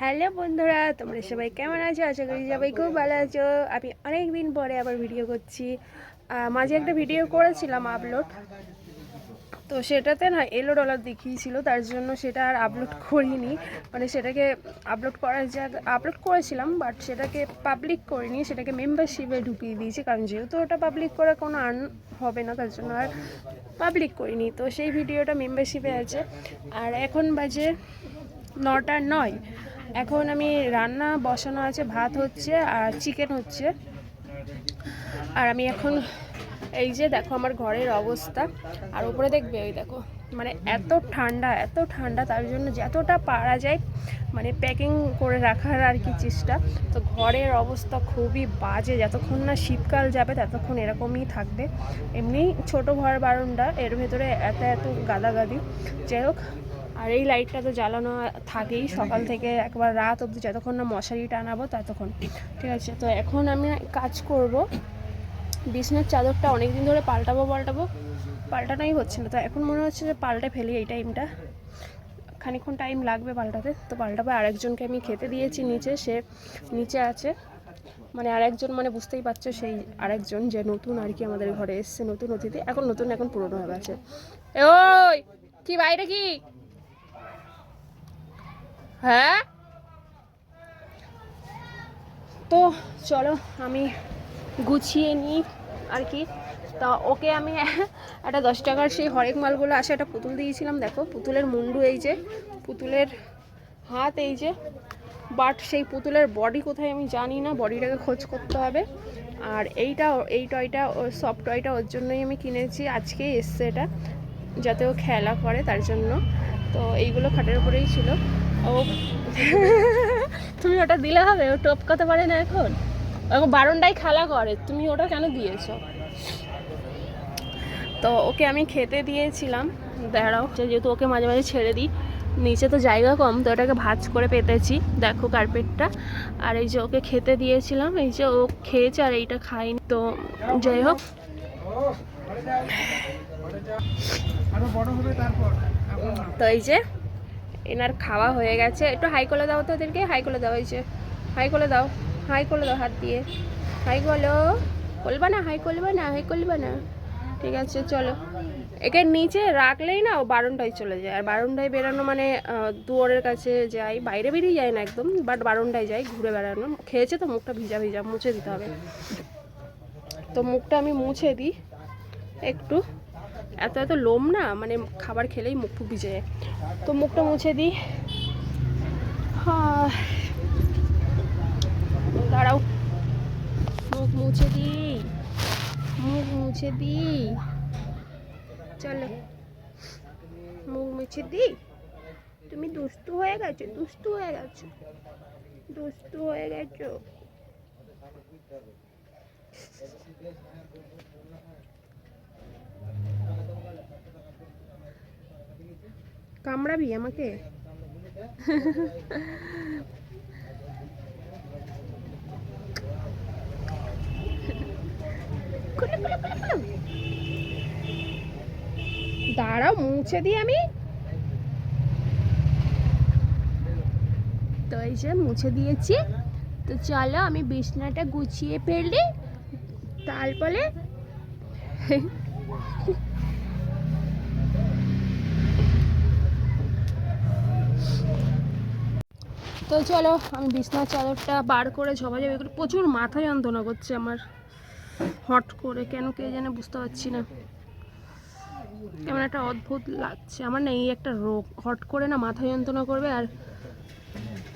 Hello বন্ধুরা, তোমরা সবাই কেমন আছো? আশা করি সবাই খুব ভালো আছো। আমি অনেক দিন পরে আবার ভিডিও করছি। মাঝে একটা ভিডিও করেছিলাম আপলোড তো সেটাতে না এলো ডলার দেখিয়েছিল, তার জন্য সেটা আর আপলোড করিনি। মানে সেটাকে আপলোড করার জায়গা আপলোড করেছিলাম বাট সেটাকে পাবলিক করিনি। সেটাকে মেম্বারশিপে ঢুকিয়ে দিয়েছি, কারণ যেহেতু ওটা পাবলিক করে কোনো আর্ন হবে না, তার জন্য আর পাবলিক করিনি। তো সেই ভিডিওটা মেম্বারশিপে আছে। আর এখন বাজে নটা নয়। এখন আমি রান্না বসানো আছে, ভাত হচ্ছে আর চিকেন হচ্ছে। আর আমি এখন এই যে দেখো আমার ঘরের অবস্থা। আর উপরে দেখবে ওই দেখো মানে এত ঠান্ডা এত ঠান্ডা, তার জন্য যতটা পারা যায় মানে প্যাকিং করে রাখার আর কি চেষ্টা। তো ঘরের অবস্থা খুবই বাজে, যতক্ষণ না শীতকাল যাবে, ততক্ষণ এরকমই থাকবে। এমনি ছোট ঘর বারণটা এর ভেতরে এত এত গাদাগাদি। যাই হোক আর এই লাইটটা তো জ্বালানো থাকেই, সকাল থেকে একবার রাত অবধি যতক্ষণ না মশারি টানাবো ততক্ষণ। ঠিক আছে, তো এখন আমি কাজ করব। বিছনার চাদরটা অনেক দিন ধরে পাল্টাবো পাল্টাবো, পাল্টানোই হচ্ছে না। তো এখন মনে হচ্ছে যে পাল্টে ফেলি এই টাইমটা। খানিক্ষণ টাইম লাগবে পাল্টাতে। তো পাল্টাবো, আরেকজনকে আমি খেতে দিয়েছি নিচে, সে নিচে আছে। মানে আরেকজন মানে বুঝতেই পারছ সেই আরেকজন যে নতুন আর কি আমাদের ঘরে এসছে, নতুন অতিথি। এখন নতুন এখন পুরনো হয়ে গেছে। ওই, কি বাইরে কি? হ্যাঁ? তো চলো আমি গুছিয়ে নিই আর কি। তা ওকে আমি একটা দশ টাকার সেই হরেক মালগুলো আসে, একটা পুতুল দিয়েছিলাম, দেখো, পুতুলের মুন্ডু এই যে, পুতুলের হাত এই যে। বাট সেই পুতুলের বডি কোথায় আমি জানি না বডিটাকে খোঁজ করতে হবে। আর এইটা, এই টয়টা সফট টয়টা ওর জন্যই আমি কিনেছি, আজকেই এসছে এটা, যাতে ও খেলা করে তার জন্য। তো এইগুলো খাটের উপরেই ছিল। ও। তুমি ওটা দিলে হবে? ও টপকাতে পারে না এখন? এখন বারণটাই খেলা করে। তুমি ওটা কেন দিয়েছ? তো ওকে আমি খেতে দিয়েছিলাম। দাঁড়াও। যে যেহেতু ওকে মাঝে মাঝে ছেড়ে দিই নিচে তো জায়গা কম তো ওটাকে ভাজ করে পেতেছি। দেখো কার্পেটটা। আর এই যে ওকে খেতে দিয়েছিলাম এই যে ও খেয়েছে আর এইটা খাইনি তো যাই হোক। তো এই যে এনার খাওয়া হয়ে গেছে। একটু হাই করে দাও তো ওদেরকে, হাই করে দাও যে। হাই করে দাও, হাই করে দাও হাত দিয়ে। হাই করল করবা না? হাই করবা না? হাই করবা না? ঠিক আছে, চলো। একে নিচে রাখলেই না ও বারণটায় চলে যায়। আর বারণটায় বেরানো মানে দুয়ারের কাছে যাই। বাইরে বেরিয়ে যায় না একদম, বাট বারণটায় যাই ঘুরে বেড়ানো। খেয়েছে তো মুখটা ভিজা ভিজা, মুছে দিতে হবে। তো মুখটা আমি মুছে দিই, একটু। এত এত লোম না মানে খাবার খেলেই মুখ ফুক ভিজে যায়। তো মুখটা মুছে দিই। দাঁড়াও। মুখ মুছে দিই। মুখ মুছে দিই। চলো। মুখ মুছে দিই। তুমি দুষ্টু হয়ে গেছো, দুষ্টু হয়ে গেছো। দুষ্টু হয়ে গেছো। কামড়াবি আমাকে। দাঁড়াও, মুছে দিই আমি। তো এই যে মুছে দিয়েছি। তো চলো আমি বিছনাটা গুছিয়ে ফেললি তারপরে তো চলো, আমি বিছনার চাদরটা বার করে ঝপা ঝপি করে। প্রচুর মাথা যন্ত্রণা করছে আমার। হট করে, কেন কে জানে বুঝতে পারছি না। কেমন একটা অদ্ভুত লাগছে। আমার না এই একটা রোগ, হট করে না মাথা যন্ত্রণা করবে আর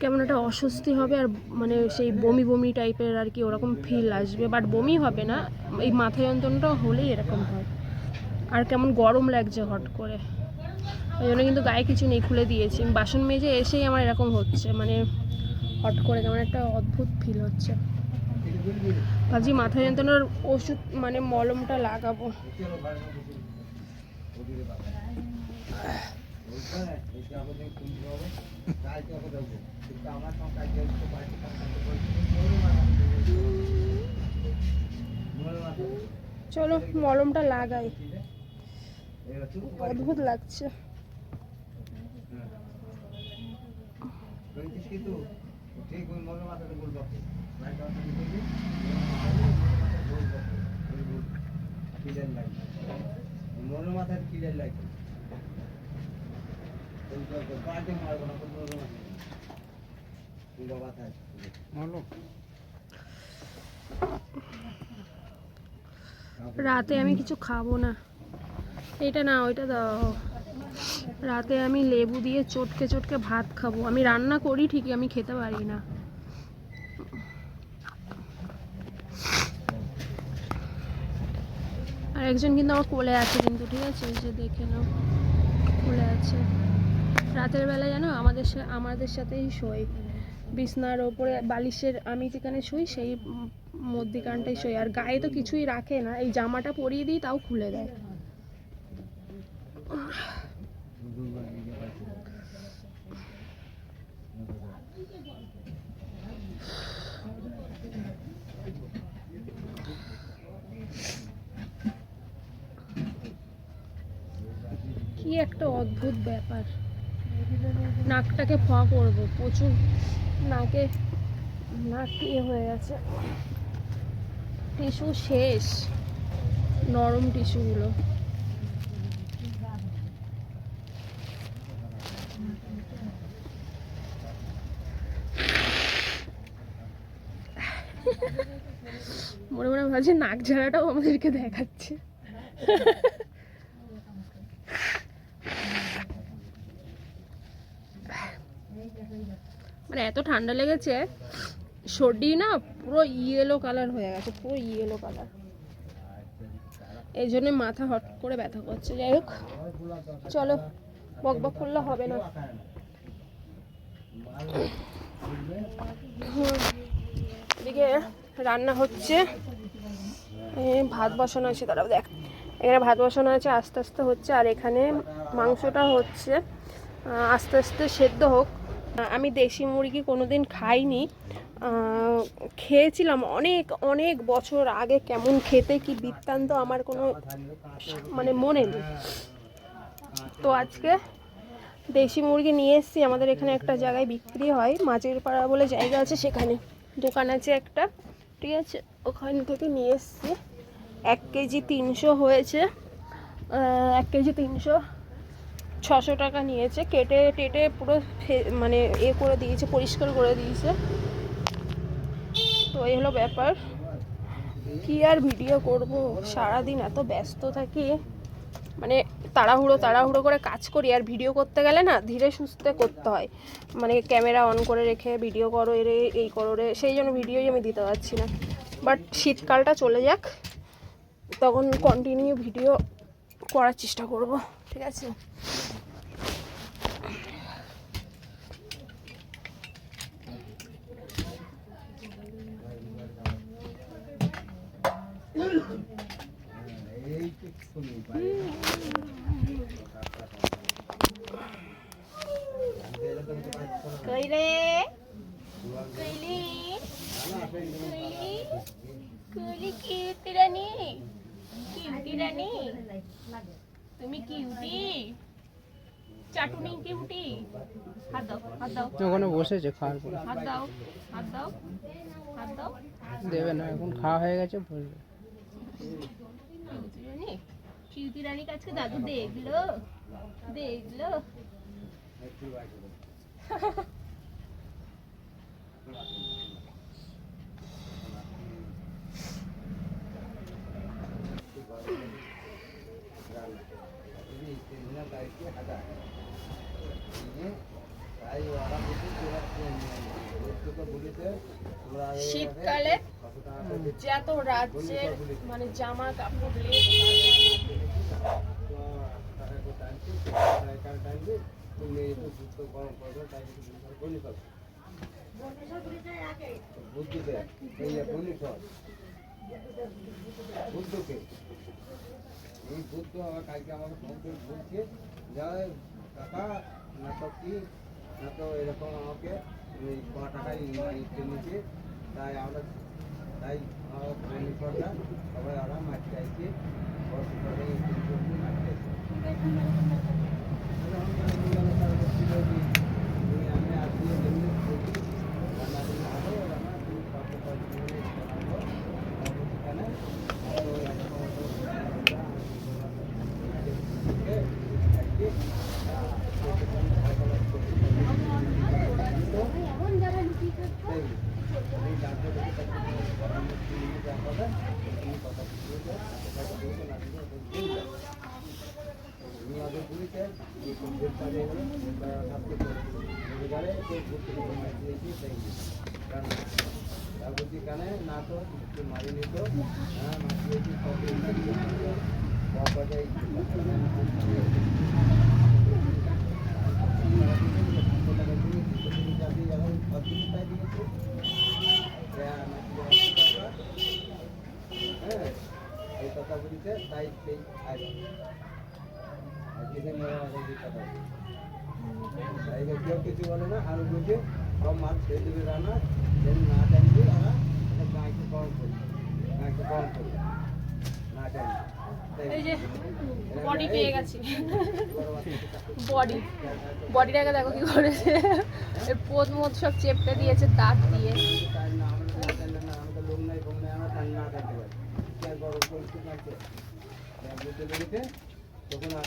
কেমন একটা অস্বস্তি হবে আর মানে সেই বমি বমি টাইপের আর কি ওরকম ফিল আসবে। বাট বমি হবে না, এই মাথা যন্ত্রণাটা হলেই এরকম হয়। আর কেমন গরম লাগছে হট করে। ওই জন্য কিন্তু গায়ে কিছু নেই, খুলে দিয়েছি। বাসন মেজে এসেই আমার এরকম হচ্ছে মানে হট করে কেমন একটা অদ্ভুত ফিল হচ্ছে। ভাবছি মাথা যন্ত্রণার ওষুধ মানে মলমটা লাগাবো। চলো, মলমটা লাগাই। অদ্ভুত লাগছে। কিন্তু ঠিক ওই মনের মাথাতে গোল মনের পাটে মারবো না কোনো মাথায় মাথায় বলো। রাতে আমি কিছু খাব না। এটা না ওইটা দাও। রাতে আমি লেবু দিয়ে চটকে চটকে ভাত খাব। আমি রান্না করি ঠিকই, আমি খেতে পারি না। আর একজন কিন্তু আমার কোলে আছে কিন্তু, ঠিক আছে? যে দেখে নাও, কোলে আছে। রাতের বেলা জানো, আমাদের আমাদের সাথেই শোয়। বিছনার ওপরে বালিশের আমি যেখানে শুই, সেই মধ্যিখানটাই শুই আর গায়ে তো কিছুই রাখে না। এই জামাটা পরিয়ে দিই, তাও খুলে দেয়। একটা অদ্ভুত ব্যাপার। নাকটাকে ফ করব, প্রচুর নাকে নাক ইয়ে হয়ে গেছে। টিস্যু শেষ, নরম টিস্যুগুলো। মনে মনে ভাবছি নাক ঝাড়াটাও আমাদেরকে দেখাচ্ছে। মানে এত ঠান্ডা লেগেছে, সর্দি না পুরো ইয়েলো কালার হয়ে গেছে, পুরো ইয়েলো কালার এই জন্য মাথা হট করে ব্যথা করছে, যাই হোক। চলো, বক বক করলে হবে না। এদিকে রান্না হচ্ছে। ভাত বসানো আছে, দাঁড়াও দেখ। এখানে ভাত বসানো আছে, আস্তে আস্তে হচ্ছে, আর এখানে মাংসটা হচ্ছে আস্তে আস্তে সেদ্ধ হোক। আমি দেশি মুরগি কোনোদিন খাইনি। খেয়েছিলাম অনেক অনেক বছর আগে। কেমন খেতে, কি বৃত্তান্ত আমার কোনো মানে মনে নেই। তো আজকে দেশি মুরগি নিয়ে এসেছি। আমাদের এখানে একটা জায়গায় বিক্রি হয়। মাঝের পাড়া বলে জায়গা আছে সেখানে। দোকান আছে একটা। ঠিক আছে, ওখান থেকে নিয়ে এসেছি। এক কেজি তিনশো হয়েছে। এক কেজি তিনশো ছশো টাকা নিয়েছে, কেটে টেটে পুরো মানে এ করে দিয়েছে, পরিষ্কার করে দিয়েছে। তো এই হলো ব্যাপার। কি আর ভিডিও করব? সারাদিন এত ব্যস্ত থাকি। মানে তাড়াহুড়ো তাড়াহুড়ো করে কাজ করি, আর ভিডিও করতে গেলে না ধীরে সুস্থে করতে হয়। মানে ক্যামেরা অন করে রেখে, ভিডিও করো এরে এই করো রে, সেই জন্য ভিডিওই আমি দিতে পারছি না। বাট শীতকালটা চলে যাক, তখন কন্টিনিউ ভিডিও করার চেষ্টা করব, ঠিক আছে? এই তো শুনি পারে কই রে কইলি? কইলি? কইলি কিউটি রানী কিউটি রানী? তুমি কিউটি? চাটুনি কিউটি? হাত দাও হাত দাও। ওখানে বসেছে খাওয়ার পরে। হাত দাও হাত দাও হাত দাও। দেবে না এখন খাওয়া হয়ে গেছে বলবে কিউটি রানী? আজকে দাদু দেখল দেখল। যত রাজ্যের মানে জামা কাপড় বুদ্ধকে এই বুদ্ধকে বুদ্ধকে এই বুদ্ধ আমার কালকে আমাকে ফোন করে বলছে যা কাকা না তো কি না তো এরকম আমাকে ওই ক টাকা ইচ্ছে নিচ্ছে তাই আমরা তাই আমার ফোনটা সবাই ওরা মাছ চাইছে বর্ষকালে মাছ চাইছে আমি আসি এমনি তো ভূত থেকে মারি দিয়েছি তাই রান্না তা বলছি কানে না তো মারি নিত হ্যাঁ এই কথা বলছে তাই সেই আজ আজকে মেয়েরা এই কথা তাই কেউ কিছু বলে না আর বলছে সব মাছ দেবে রান্না না টানবে ওরা গাঁকে কম করবে গাঁকে কম করবে না তাই এই যে বডি পেয়ে গেছি। বডি বডিটাকে দেখো কি করেছে। পোদ মোদ সব চেপটে দিয়েছে দাঁত দিয়ে। তখন আর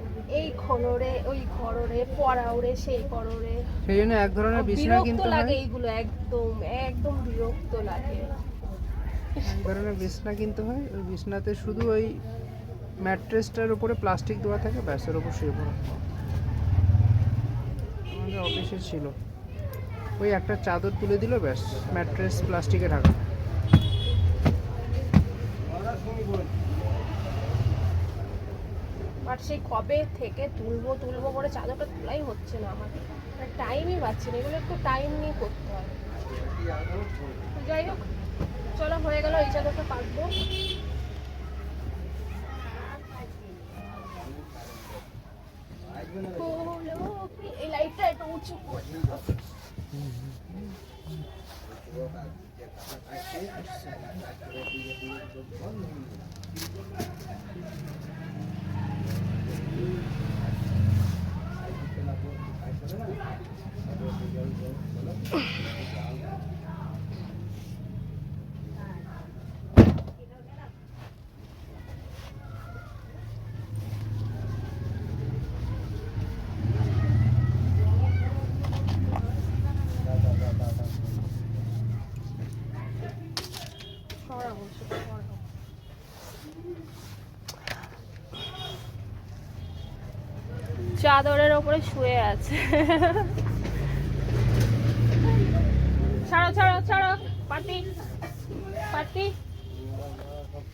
এই খোলো রে ওই ঘরো রে পড়াও রে সেই করো রে সেই জন্য এক ধরনের বিছনা কিন্তু লাগে এইগুলো একদম একদম বিরক্ত লাগে। এক ধরনের বিছনা কিনতে হয়। ওই বিছনাতে শুধু ওই ম্যাট্রেসটার উপরে প্লাস্টিক দেওয়া থাকে ব্যাসের উপর শুয়ে পড়া। আমাদের অফিসে ছিল। ওই একটা চাদর তুলে দিল ব্যাস ম্যাট্রেস প্লাস্টিকে ঢাকা ওরা শুনি বল বাট সেই কবে থেকে তুলবো তুলবো করে চাদরটা তোলাই হচ্ছে না আমার। টাইমই পাচ্ছি না এগুলো একটু টাইম নিয়ে করতে হয়। যাই হোক চলো হয়ে গেল এই চাদরটা কি, এই লাইটটা একটু উঁচু করে। Thank you. চাদরের ওপরে শুয়ে আছে। ছাড়ো ছাড়ো ছাড়ো। পার্টি পার্টি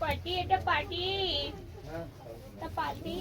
পার্টি এটা পার্টি। এটা পার্টি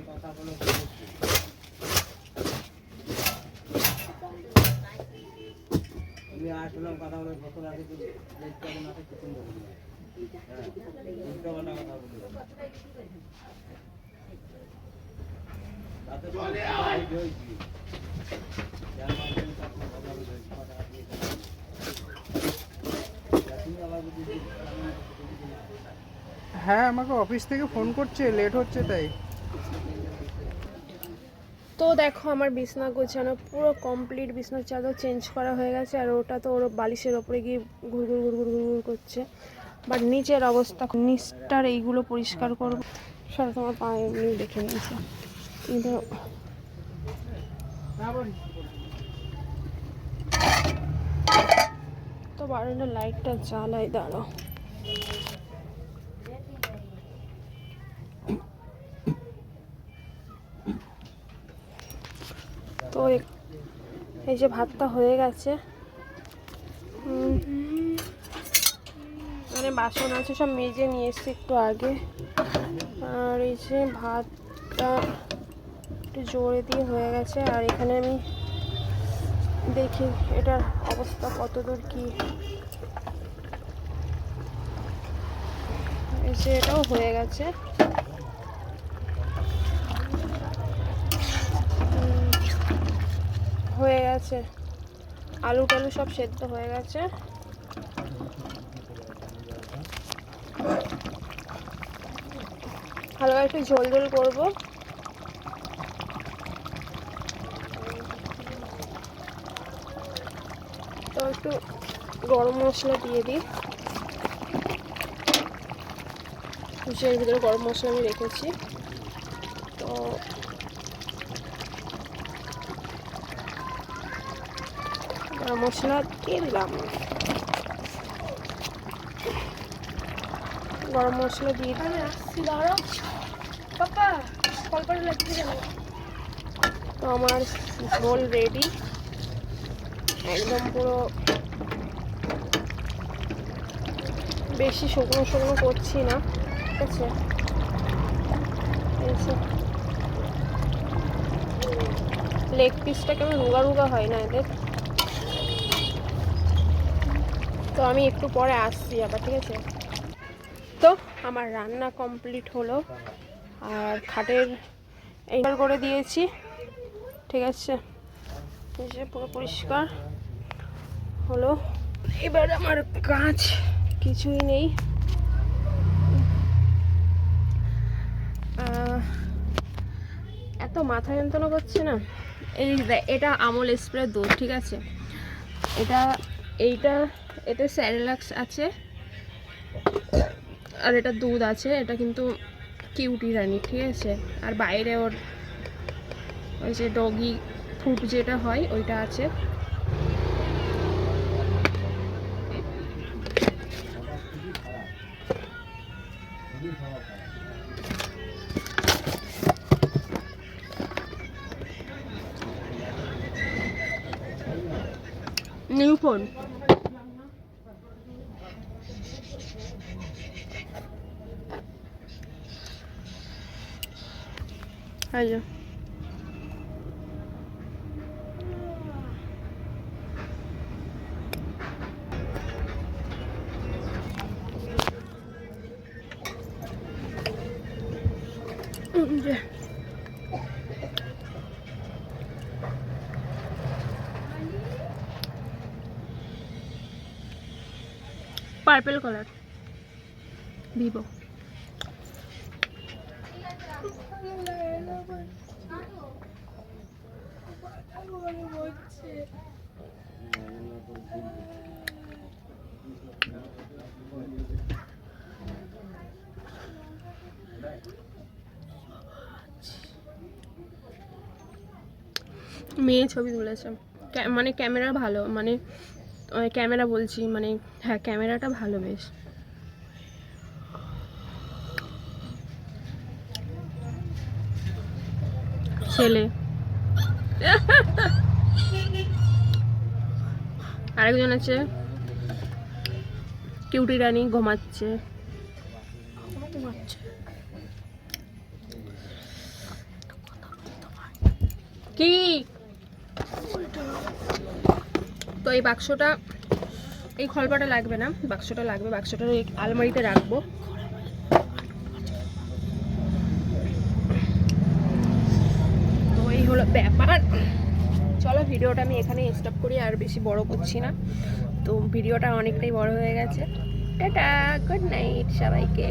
কথা বলে তুমি আসলাম কথা বলে কত রাতে তো দেখতে হবে না তো কিছু বলব না। হ্যাঁ উল্টো পাল্টা কথা বলব না। তাতে তো আমি হয়েছি। যার মাধ্যমে তো আপনার কথা বলে হয়েছে, কথা দিয়ে কথা বলে। তা তুমি আমার বুদ্ধি দিয়ে আমি বুদ্ধি দিয়ে- হ্যাঁ আমাকে অফিস থেকে ফোন করছে লেট হচ্ছে তাই। তো দেখো আমার বিছনা গোছানো পুরো কমপ্লিট বিছনার চাদর চেঞ্জ করা হয়ে গেছে আর ওটা তো ওর বালিশের ওপরে গিয়ে ঘুর ঘুর ঘুর করছে। বাট নিচের অবস্থা, নিচটার এইগুলো পরিষ্কার করব। সারা তোমার পা এমনি দেখে নিয়েছে। কিন্তু তো। বারান্দার লাইটটা জ্বালাই দাঁড়ো তো এই যে ভাতটা হয়ে গেছে। মানে বাসন আছে, সব মেজে নিয়ে এসছি একটু আগে। আর এই যে ভাতটা একটু জোরে দিয়ে হয়ে গেছে, আর এখানে আমি দেখি এটার অবস্থা কতদূর কি। এই যে এটাও হয়ে গেছে উম, হয়ে গেছে। আলু টালু সব সেদ্ধ হয়ে গেছে। হালকা একটু ঝোল ঝোল করব। তো একটু গরম মশলা দিয়ে দিই। এর ভিতরে গরম মশলা আমি রেখেছি। তো গরম মশলা দিয়ে দিলাম। গরম মশলা দিয়ে তো আমার ঝোল রেডি একদম পুরো বেশি শুকনো শুকনো করছি না। ঠিক আছে? লেগ পিসটা কেমন রুগা রুগা হয় না এদের। তো আমি একটু পরে আসছি আবার, ঠিক আছে? তো আমার রান্না কমপ্লিট হলো। আর খাটের এইবার করে দিয়েছি, ঠিক আছে? পুরো পরিষ্কার হলো। এবার আমার কাজ, কিছুই নেই। এত মাথা যন্ত্রণা করছে না? এই এটা আমল স্প্রে দুধ, ঠিক আছে? এটা, এইটা এতে স্যারেলাক্স আছে। আর এটা দুধ আছে, এটা কিন্তু কিউটি রানি, ঠিক আছে? আর বাইরে ওর ওই যে ডগি ফুড যেটা হয়, ওইটা আছে। নিউ ফোন আচ্ছা এই যে। পার্পেল কালার ভিভো মেয়ে ছবি তুলেছে। মানে ক্যামেরা ভালো মানে ক্যামেরা বলছি মানে হ্যাঁ ক্যামেরাটা ভালো বেশ। ছেলে। আরেকজন আছে। কিউটি রানী ঘুমাচ্ছে। কি? তো এই বাক্সটা, এই খলপাটা লাগবে না। বাক্সটা লাগবে বাক্সটা আলমারিতে রাখব তো এই হলো ব্যাপার। চলো, ভিডিওটা আমি এখানে স্টপ করি, আর বেশি বড় করছি না। তো ভিডিওটা অনেকটাই বড় হয়ে গেছে। এটা গুড নাইট সবাইকে।